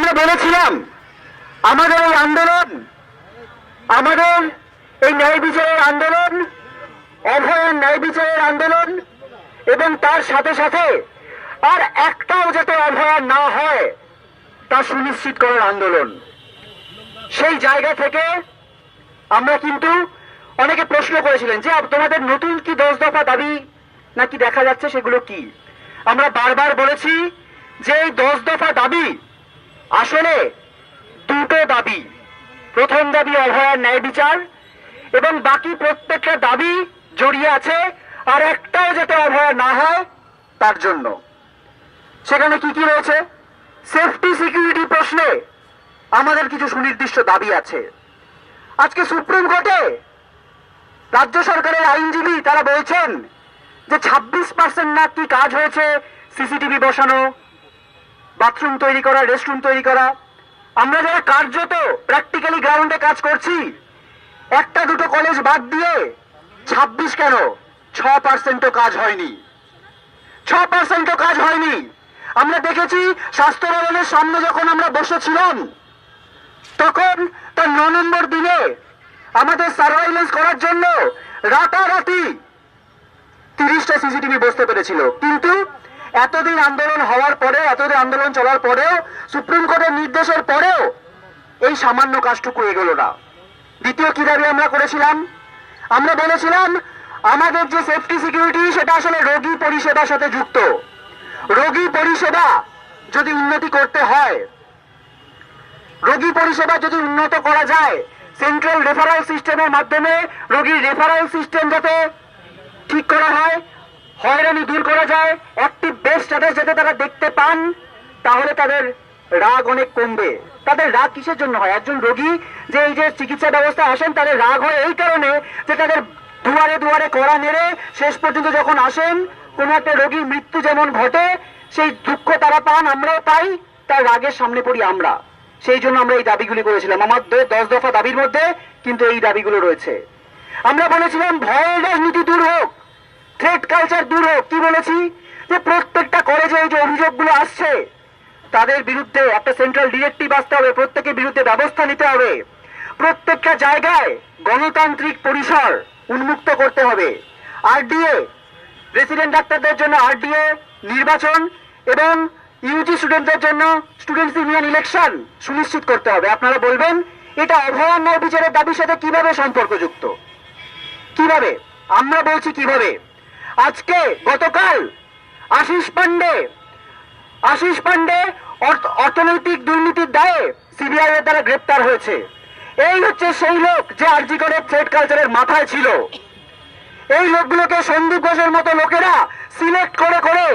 আমরা বলেছিলাম, আমাদের এই আন্দোলন, আমাদের এই ন্যায় বিচারের আন্দোলন অভয়ার ন্যায় বিচারের আন্দোলন, এবং তার সাথে সাথে আর একটাও যাতে অভয়ার না হয়, তা সুনিশ্চিত করার আন্দোলন। সেই জায়গা থেকে আমরা কিন্তু অনেকে প্রশ্ন করেছিলেন যে তোমাদের নতুন কি দশ দফা দাবি নাকি দেখা যাচ্ছে সেগুলো কি? আমরা বারবার বলেছি যে এই দশ দফা দাবি আসলে দুটো দাবি। প্রথম দাবি অভয়ার ন্যায় বিচার এবং বাকি প্রত্যেকটা দাবি জড়িয়ে আছে আর একটাও যাতে অভয়া না হয়, তার জন্য। সেখানে কি কি রয়েছে? সেফটি সিকিউরিটি প্রশ্নে আমাদের কিছু সুনির্দিষ্ট দাবি আছে। আজকে সুপ্রিম কোর্টে রাজ্য সরকারের আইনজীবী তারা বলছেন যে ছাব্বিশ পার্সেন্ট না কি কাজ হয়েছে, সিসিটিভি বসানো বাথরুম তৈরি করা রেস্টরুম তৈরি করা। আমরা যারা কার্যত প্র্যাকটিক্যালি গ্রাউন্ডে কাজ করছি, একটা দুটো কলেজ বাদ দিয়ে ছাব্বিশ কেন? ছ পার্সেন্টও কাজ হয়নি। ছ পার্সেন্টও কাজ হয়নি। আমরা দেখেছি স্বাস্থ্য ভবনের সামনে যখন আমরা বসেছিলাম, তখন তার ন নম্বর দিনে আমাদের সার্ভাইলেন্স করার জন্য রাতারাতি তিরিশটা সিসিটিভি বসতে পেরেছিল। কিন্তু এতদিন আন্দোলন হওয়ার পরে এতদিন আন্দোলন চলার পরেও, সুপ্রিম কোর্টের নির্দেশের পরেও এই সামান্য কাজটুকু এগোলো না। দ্বিতীয় কি দাবি আমরা করেছিলাম? আমরা বলেছিলাম, আমাদের যে সেফটি সিকিউরিটি সেটা আসলে রোগী পরিষেবার সাথে যুক্ত। রোগী পরিষেবা যদি উন্নতি করতে হয়, রোগী পরিষেবা যদি উন্নত করা যায় সেন্ট্রাল রেফারাল সিস্টেমের মাধ্যমে রোগীর রেফারাল সিস্টেম যাতে ঠিক করা হয় হয়রানি দূর করা যায়, একটি বেড স্ট্যাটাস যাতে তারা দেখতে পান, তাহলে তাদের রাগ অনেক কমবে। তাদের রাগ কিসের জন্য হয়? একজন রোগী যে এই যে চিকিৎসা ব্যবস্থা আসেন, তাদের রাগ হয় এই কারণে যে তাদের দুয়ারে দুয়ারে কড়া নেড়ে শেষ পর্যন্ত যখন আসেন, কোনো একটা রোগীর মৃত্যু যেমন ঘটে, সেই দুঃখ তারা পান, আমরাও পাই, তার রাগের সামনে পড়ি আমরা। সেই জন্য আমরা এই দাবিগুলি করেছিলাম। আমার দশ দফা দাবির মধ্যে কিন্তু এই দাবিগুলো রয়েছে। আমরা বলেছিলাম, ভয়ের রাজনীতি দূর হোক। থ্রেড কালচার দূর হোক কি বলেছি? যে প্রত্যেকটা কলেজে এই যে অভিযোগগুলো আসছে, তাদের বিরুদ্ধে একটা সেন্ট্রাল ডিরেক্টিভ আসতে হবে, প্রত্যেকের বিরুদ্ধে ব্যবস্থা নিতে হবে। প্রত্যেকটা জায়গায় গণতান্ত্রিক পরিসর উন্মুক্ত করতে হবে। আরডিএ রেসিডেন্ট ডাক্তারদের জন্য আরডিএ নির্বাচন এবং ইউজি স্টুডেন্টদের জন্য স্টুডেন্টস ইউনিয়ন ইলেকশন সুনিশ্চিত করতে হবে। আপনারা বলবেন, এটা অভয়ার ন্যায় বিচারের দাবির সাথে কীভাবে সম্পর্কযুক্ত? কীভাবে? আমরা বলছি কীভাবে? আজকে, গতকাল, আশিস পান্ডে আশিস পান্ডে অর্থনৈতিক দুর্নীতির দায়ে সিবিআই এর দ্বারা গ্রেপ্তার হয়েছে। এই হচ্ছে সেই লোক যে আরজি করে থ্রেড কালচারের মাথায় ছিল। এই লোকগুলোকে সন্দীপ ঘোষের মতো লোকেরা সিলেক্ট করে করে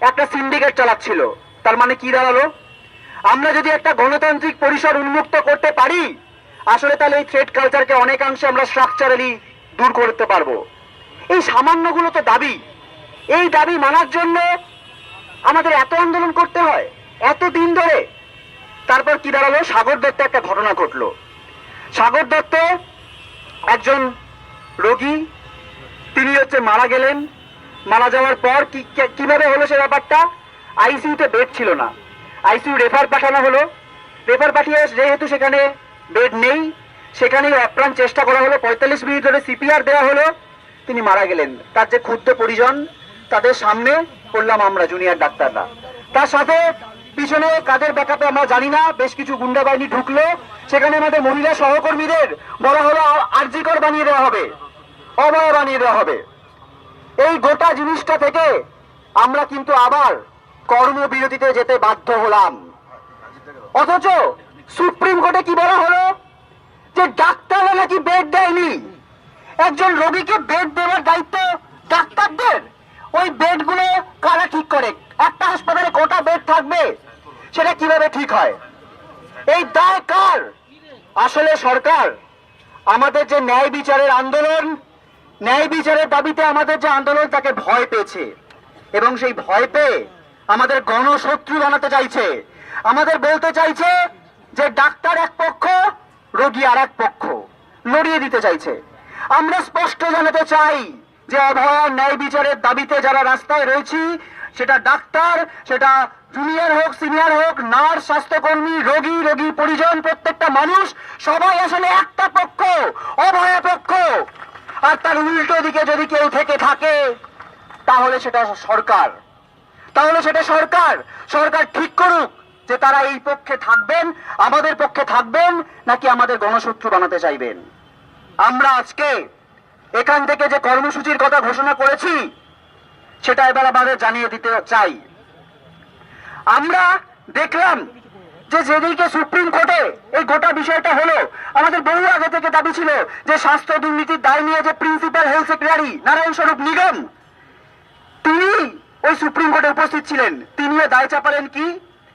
একটা সিন্ডিকেট চালাচ্ছিল। তার মানে কি দাঁড়াল? আমরা যদি একটা গণতান্ত্রিক পরিসর উন্মুক্ত করতে পারি, আসলে তাহলে এই থ্রেড কালচারকে অনেকাংশে আমরা স্ট্রাকচারালি দূর করতে পারব। এই সামান্যগুলো তো দাবি। এই দাবি মানার জন্য আমাদের এত আন্দোলন করতে হয়, এত দিন ধরে। তারপর কি দাঁড়াল? সাগর দত্ত একটা ঘটনা ঘটলো। সাগর দত্ত একজন রোগী, তিনি হচ্ছে মারা গেলেন। মারা যাওয়ার পর কি কীভাবে হলো সে ব্যাপারটা? আইসিইউতে বেড ছিল না। আইসিইউ রেফার পাঠানো হলো। রেফার পাঠিয়ে যেহেতু সেখানে বেড নেই, সেখানেই আপ্রাণ চেষ্টা করা হলো। পঁয়তাল্লিশ মিনিট ধরে সিপিআর দেওয়া হলো। তিনি মারা গেলেন। তার যে ক্ষুদ্র পরিজন, তাদের সামনে করলাম আমরা জুনিয়র ডাক্তাররা। তার সাথে পিছনে কাদের ব্যাকআপে আমরা জানি না, বেশ কিছু গুন্ডা বাহিনী ঢুকলো। সেখানে আমাদের মহিলা সহকর্মীদের বলা হলো আরজিকর বানিয়ে দেওয়া হবে, অভয় বানিয়ে দেওয়া হবে। এই গোটা জিনিসটা থেকে আমরা কিন্তু আবার কর্মবিরতিতে যেতে বাধ্য হলাম। অথচ সুপ্রিম কোর্টে কি বলা হলো? যে ডাক্তাররা নাকি বেড দেয়নি। একজন রোগীকে বেড দেওয়ার দায়িত্ব ডাক্তারদের। ওই বেডগুলো কারা ঠিক করে? একটা হাসপাতালে কটা বেড থাকবে, সেটা কীভাবে ঠিক হয়? এই দায় কার? আসলে সরকার, আমাদের যে ন্যায় বিচারের আন্দোলন, ন্যায় বিচারের দাবিতে আমাদের যে আন্দোলন, তাকে ভয় পেয়েছে। এবং সেই ভয় পেয়ে আমাদের গণশত্রু বানাতে চাইছে। আমাদের বলতে চাইছে যে ডাক্তার এক পক্ষ, রোগী আর এক পক্ষ। লড়িয়ে দিতে চাইছে। আমরা স্পষ্ট জানাতে চাই যে অভয়ার ন্যায় বিচারের দাবিতে যারা রাস্তায় রয়েছি, সেটা ডাক্তার, সেটা জুনিয়র হোক, সিনিয়র হোক, নার্স, স্বাস্থ্যকর্মী, রোগী রোগী পরিজন, প্রত্যেকটা মানুষ, সবাই আসলে একটা পক্ষ, অভয়া পক্ষ। আর তার উল্টো দিকে যদি কেউ থেকে থাকে, তাহলে সেটা সরকার। তাহলে সেটা সরকার। সরকার ঠিক করুক যে তারা এই পক্ষে থাকবেন, আমাদের পক্ষে থাকবেন, নাকি আমাদের গণশত্রু বানাতে চাইবেন। আমরা আজকে এখান থেকে যে কর্মসূচির কথা ঘোষণা করেছি, সেটা এবার আমাদের জানিয়ে দিতে চাই। আমরা দেখলাম যে যেদিকে সুপ্রিম কোর্টে এই গোটা বিষয়টা হলো, আমাদের বহু আগে থেকে দাবি ছিল যে স্বাস্থ্য দুর্নীতির দায় নিয়ে যে প্রিন্সিপাল হেলথ সেক্রেটারি নারায়ণ স্বরূপ নিগম, তিনি ওই সুপ্রিম কোর্টে উপস্থিত ছিলেন। তিনিও দায় চাপালেন কি?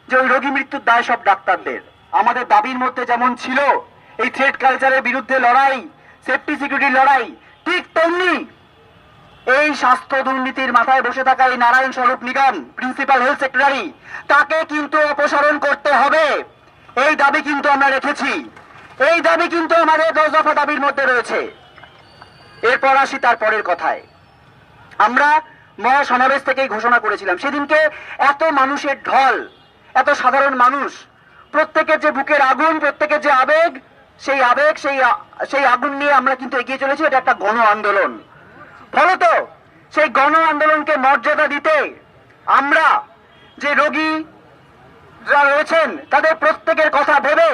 যে ওই রোগী মৃত্যুর দায় সব ডাক্তারদের। আমাদের দাবির মধ্যে যেমন ছিল, এই থ্রেড কালচারের বিরুদ্ধে লড়াই সেফটি সিকিউরিটির লড়াই। ঠিক তেমনি এই স্বাস্থ্য দুর্নীতির মাথায় বসে থাকা এই নারায়ণ স্বরূপ নিগম প্রিন্সিপাল হেলথ সেক্রেটারি তাকে কিন্তু অপসারণ করতে হবে। এই দাবি কিন্তু আমরা রেখেছি। এই দাবি কিন্তু আমাদের দশ দফা দাবির মধ্যে রয়েছে। এরপর আসি তার পরের কথায়। আমরা মহাসমাবেশ থেকেই ঘোষণা করেছিলাম, সেদিনকে এত মানুষের ঢল, এত সাধারণ মানুষ, প্রত্যেকের যে বুকের আগুন, প্রত্যেকের যে আবেগ সেই আবেগ, সেই সেই আগুন নিয়ে আমরা কিন্তু এগিয়ে চলেছি, এটা একটা গণ আন্দোলন। ফলত, সেই গণ আন্দোলনকে মর্যাদা দিতে আমরা যে রোগী যারা রয়েছেন, তাদের প্রত্যেকের কথা ভেবে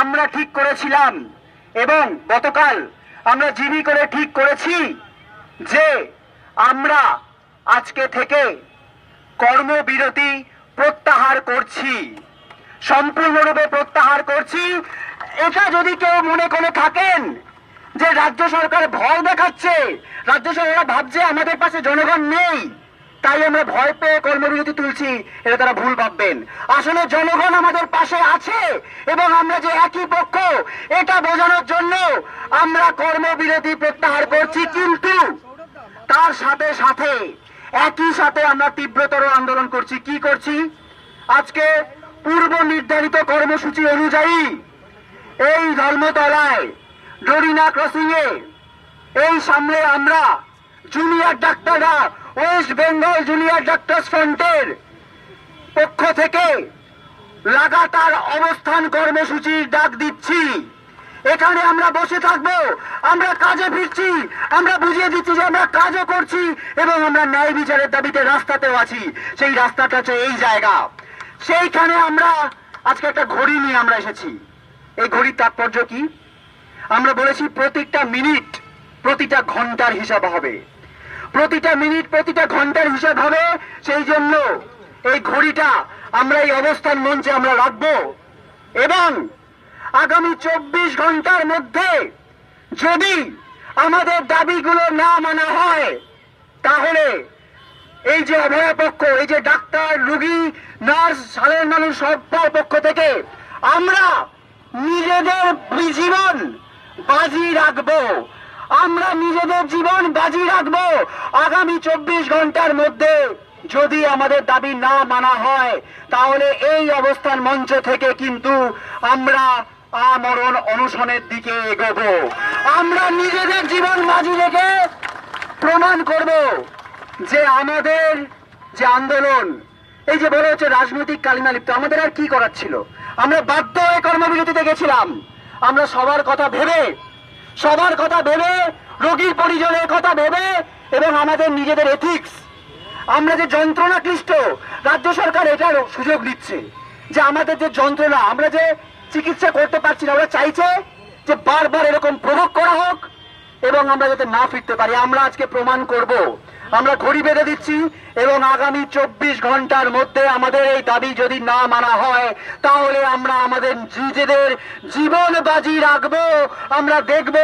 আমরা ঠিক করেছিলাম এবং গতকাল আমরা জিবি করে ঠিক করেছি যে আমরা আজকে থেকে কর্মবিরতি প্রত্যাহার করছি। সম্পূর্ণরূপে প্রত্যাহার করছি এটা যদি কেউ মনে করে থাকেন যে রাজ্য সরকার ভয় দেখাচ্ছে, রাজ্য সরকার ভাবছে আমাদের পাশে জনগণ নেই, তাই আমরা ভয় পেয়ে কর্মবিরতি তুলছি, এটা তারা ভুল ভাববেন। আসলে জনগণ আমাদের পাশে আছে এবং আমরা যে একই পক্ষ, এটা বোঝানোর জন্য আমরা কর্মবিরতি প্রত্যাহার করছি, কিন্তু তার সাথে সাথে, একই সাথে আমরা তীব্রতর আন্দোলন করছি। কি করছি? আজকে পূর্ব নির্ধারিত কর্মসূচি অনুযায়ী এই ধর্মতলায় ডরিনা ক্রসিং এ এই সামনে আমরা জুনিয়র ডাক্তাররা ওয়েস্ট বেঙ্গল জুনিয়র ডাক্তার ফ্রন্টের পক্ষ থেকে লাগাতার অবস্থান কর্মসূচির ডাক দিচ্ছি। এখানে আমরা বসে থাকব, আমরা কাজে ফিরছি, আমরা বুঝিয়ে দিচ্ছি যে আমরা কাজও করছি এবং আমরা ন্যায় বিচারের দাবিতে রাস্তাতেও আছি। সেই রাস্তাটা হচ্ছে এই জায়গা। সেইখানে আমরা আজকে একটা ঘড়ি নিয়ে আমরা এসেছি। এই ঘড়ির তাৎপর্য কি? আমরা বলেছি প্রত্যেকটা মিনিট প্রতিটা ঘণ্টার হিসাব হবে। প্রতিটা মিনিট প্রতিটা ঘণ্টার হিসাব হবে, সেই জন্য এই ঘড়িটা আমরা এই অবস্থান মঞ্চে আমরা রাখব এবং আগামী চব্বিশ ঘণ্টার মধ্যে যদি আমাদের দাবিগুলো না মানা হয়, তাহলে এই যে অভয় পক্ষ, এই যে ডাক্তার, রুগী, নার্স, সাধারণ মানুষ সব পক্ষ থেকে আমরা নিজেদের জীবন বাজি রাখব। আমরা নিজেদের জীবন বাজি রাখব। আগামী চব্বিশ ঘণ্টার মধ্যে যদি আমাদের দাবি না মানা হয়, তাহলে এই অবস্থান মঞ্চ থেকে কিন্তু আমরা আমরণ অনশনের দিকে এগোবো। আমরা নিজেদের জীবন বাজি রেখে প্রমাণ করব যে আমাদের যে আন্দোলন, এই যে বলা হচ্ছে রাজনৈতিক কালিমা লিপ্ত, আমাদের আর কি করার ছিল? আমরা বাধ্য হয়ে কর্মবিরতিতে গেছিলাম। আমরা সবার কথা ভেবে, সবার কথা ভেবে, রোগীর পরিজনের কথা ভেবে এবং আমাদের নিজেদের এথিক্স আমরা যে যন্ত্রণা ক্লিষ্ট রাজ্য সরকার এটার সুযোগ দিচ্ছে যে আমাদের যে যন্ত্রণা, আমরা যে চিকিৎসা করতে পারছি না, ওরা চাইছে যে বারবার এরকম প্রভোগ করা হোক এবং আমরা যাতে না ফিরতে পারি। আমরা আজকে প্রমাণ করব আমরা ঘড়ি বেঁধে দিচ্ছি এবং আগামী চব্বিশ ঘণ্টার মধ্যে আমাদের এই দাবি যদি না মানা হয়, তাহলে আমরা আমাদের নিজেদের জীবন বাজি রাখব। আমরা দেখব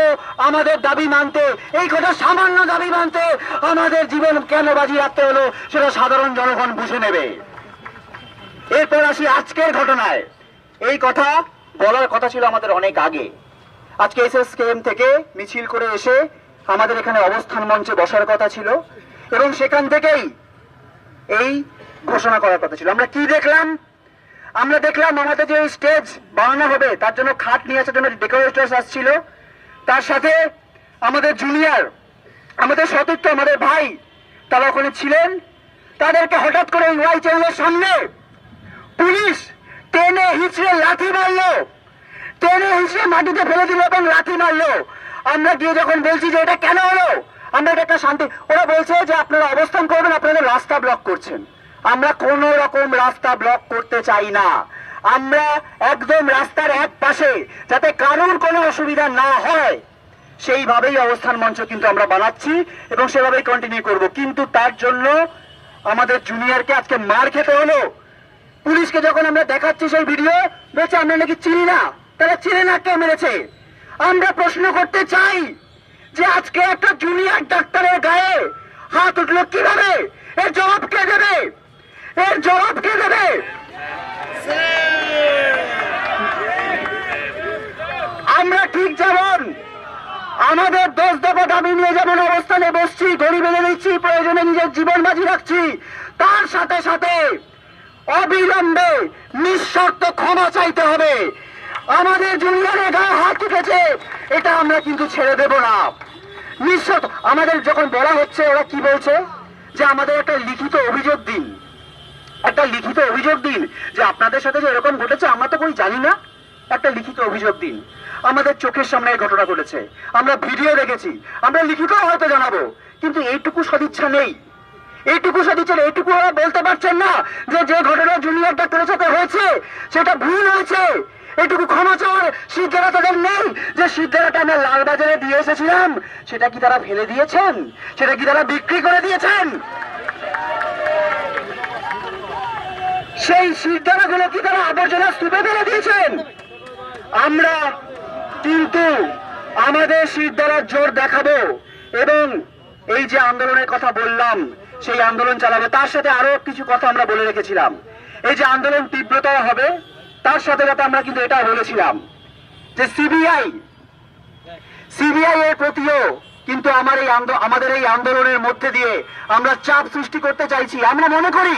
আমাদের দাবি মানতে, এই কথা সামান্য দাবি মানতে আমাদের জীবন কেন বাজি রাখতে হলো সেটা সাধারণ জনগণ বুঝে নেবে। এরপর আসি আজকের ঘটনায়। এই কথা বলার কথা ছিল আমাদের অনেক আগে। আজকে এসএসকেএম থেকে মিছিল করে এসে আমাদের এখানে অবস্থান মঞ্চে বসার কথা ছিল। এবং সেখান থেকেই এই ঘোষণা করার কথা ছিল। আমরা কি দেখলাম? আমরা দেখলাম আমাদের যে স্টেজ বানানো হবে, তার জন্য খাট নিয়ে আসার জন্য ডেকোরেটার্স আসছিল। তার সাথে আমাদের জুনিয়র আমাদের সতীর্থ, আমাদের ভাই, তারা ওখানে ছিলেন। তাদেরকে হঠাৎ করে ওয়াই চ্যানেলের সামনে পুলিশ টেনে হিচড়ে লাথি মারলো। টেনে হিচড়ে মাটিতে ফেলে দিল এবং লাথি মারলো। আমরা গিয়ে যখন বলছি যে এটা কেন হলো আমরা একটা শান্তি ওরা বলছে যে আপনারা অবস্থান করবেন, আপনাদের রাস্তা ব্লক করছেন। আমরা কোন রকম রাস্তা ব্লক করতে চাই না। আমরা একদম রাস্তার এক পাশে, যাতে কারোর কোনো অসুবিধা না হয়, সেইভাবেই অবস্থান মঞ্চ কিন্তু আমরা বানাচ্ছি এবং সেভাবেই কন্টিনিউ করব। কিন্তু তার জন্য আমাদের জুনিয়রকে আজকে মার খেতে হলো। পুলিশকে যখন আমরা দেখাচ্ছি সেই ভিডিও বলছে, আমরা নাকি চিনি না। তারা, চিনে না কে মেরেছে? আমরা প্রশ্ন করতে চাই। যে আজকে একটা জুনিয়র ডাক্তারের গায়ে হাত উঠল কীভাবে? এর জবাব কে দেবে? এর জবাব কে দেবে? আমরা ঠিক যেমন আমাদের দোষ দফা দাবি নিয়ে যেমন অবস্থানে বসছি গড়ি বেঁধে দিচ্ছি, প্রয়োজনে নিজের জীবন বাজি রাখছি, তার সাথে সাথে অবিলম্বে নিঃশর্ত ক্ষমা চাইতে হবে। আমাদের জুনিয়রের গায়ে হাত উঠেছে, এটা আমরা কিন্তু ছেড়ে দেব না। নিঃশর্ত আমাদের যখন বলা হচ্ছে ওরা কি বলছে? যে আমাদের একটা লিখিত অভিযোগ দিন। একটা লিখিত অভিযোগ দিন যে আপনাদের সাথে যে এরকম ঘটেছে আমরা তো কই জানি না। একটা লিখিত অভিযোগ দিন। আমাদের চোখের সামনে এই ঘটনা ঘটেছে। আমরা ভিডিও দেখেছি। আমরা লিখিত হয়তো জানাব। কিন্তু এইটুকু সদিচ্ছা নেই। এইটুকু সদিচ্ছা নেই, এইটুকু ওরা বলতে পারছেন না যে যে ঘটনা জুনিয়র ডাক্তারের সাথে হয়েছে সেটা ভুল হয়েছে। এইটুকু ক্ষমা চাওয়ার সিদ্ধারা তাদের নেই যে সিদ্ধারাটা আমরা লালবাজারে দিয়ে এসেছিলাম। সেটা কি তারা ফেলে দিয়েছেন? সেটা কি তারা বিক্রি করে দিয়েছেন? সেই সিদ্ধারাগুলো কি তারা আবর্জনা স্তূপে ফেলে দিয়েছেন? আমরা কিন্তু আমাদের সিদ্ধারার জোর দেখাবো এবং এই যে আন্দোলনের কথা বললাম, সেই আন্দোলন চালাবো। তার সাথে আরও কিছু কথা আমরা বলে রেখেছিলাম। এই যে আন্দোলন তীব্রতর হবে তার সাথে সাথে আমরা কিন্তু এটা বলেছিলাম যে সিবিআই সিবিআই এর প্রতিও কিন্তু আমার এই আমাদের এই আন্দোলনের মধ্যে দিয়ে আমরা চাপ সৃষ্টি করতে চাইছি। আমরা মনে করি,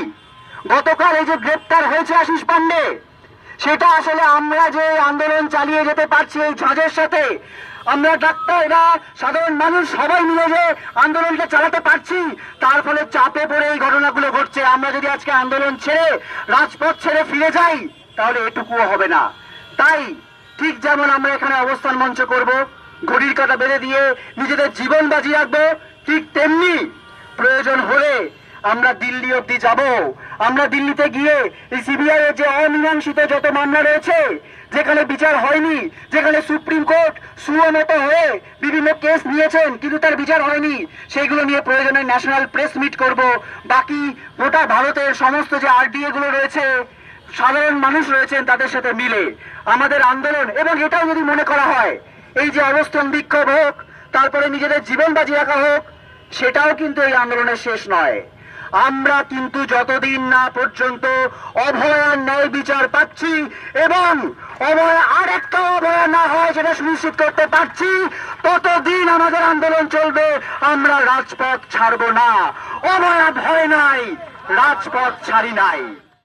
গতকাল এই যে গ্রেপ্তার হয়েছে আশিস পান্ডে, সেটা আসলে আমরা যে আন্দোলন চালিয়ে যেতে পারছি এই ঝাঁজের সাথে, আমরা ডাক্তাররা সাধারণ মানুষ, সবাই মিলে যে আন্দোলনটা চালাতে পারছি, তার ফলে চাপে পড়ে এই ঘটনাগুলো ঘটছে। আমরা যদি আজকে আন্দোলন ছেড়ে, রাজপথ ছেড়ে ফিরে যাই তাহলে এটুকুও হবে না। তাই ঠিক যেমন আমরা এখানে অবস্থান মঞ্চ করব, ঘড়ির কাটা বেঁধে দিয়ে নিজেদের জীবন বাজি রাখব, ঠিক তেমনি প্রয়োজন হলে আমরা দিল্লি অব্দি যাব। আমরা দিল্লিতে গিয়ে এই সিবিআই এর যে অমীমাংসিত যত মামলা রয়েছে, যেখানে বিচার হয়নি, যেখানে সুপ্রিম কোর্ট সুমত হয়ে বিভিন্ন কেস নিয়েছেন, কিন্তু তার বিচার হয়নি, সেইগুলো নিয়ে প্রয়োজনে ন্যাশনাল প্রেস মিট করব। বাকি গোটা ভারতের সমস্ত যে আরডিএ গুলো রয়েছে সাধারণ মানুষ রয়েছেন তাদের সাথে মিলে আমাদের আন্দোলন। এবং এটাও যদি মনে করা হয়, এই যে অবস্থান বিক্ষোভ হোক, তারপরে নিজেদের জীবন বাজি রাখা হোক, সেটাও কিন্তু এই আন্দোলনের শেষ নয়। আমরা কিন্তু যতদিন না পর্যন্ত অভয়ার ন্যায় বিচার পাচ্ছি এবং অভয় আর একটা অভয়া না হয় সেটা সুনিশ্চিত করতে পারছি, ততদিন আমাদের আন্দোলন চলবে, আমরা রাজপথ ছাড়বো না। অভয়া ভয় নাই, রাজপথ ছাড়ি নাই।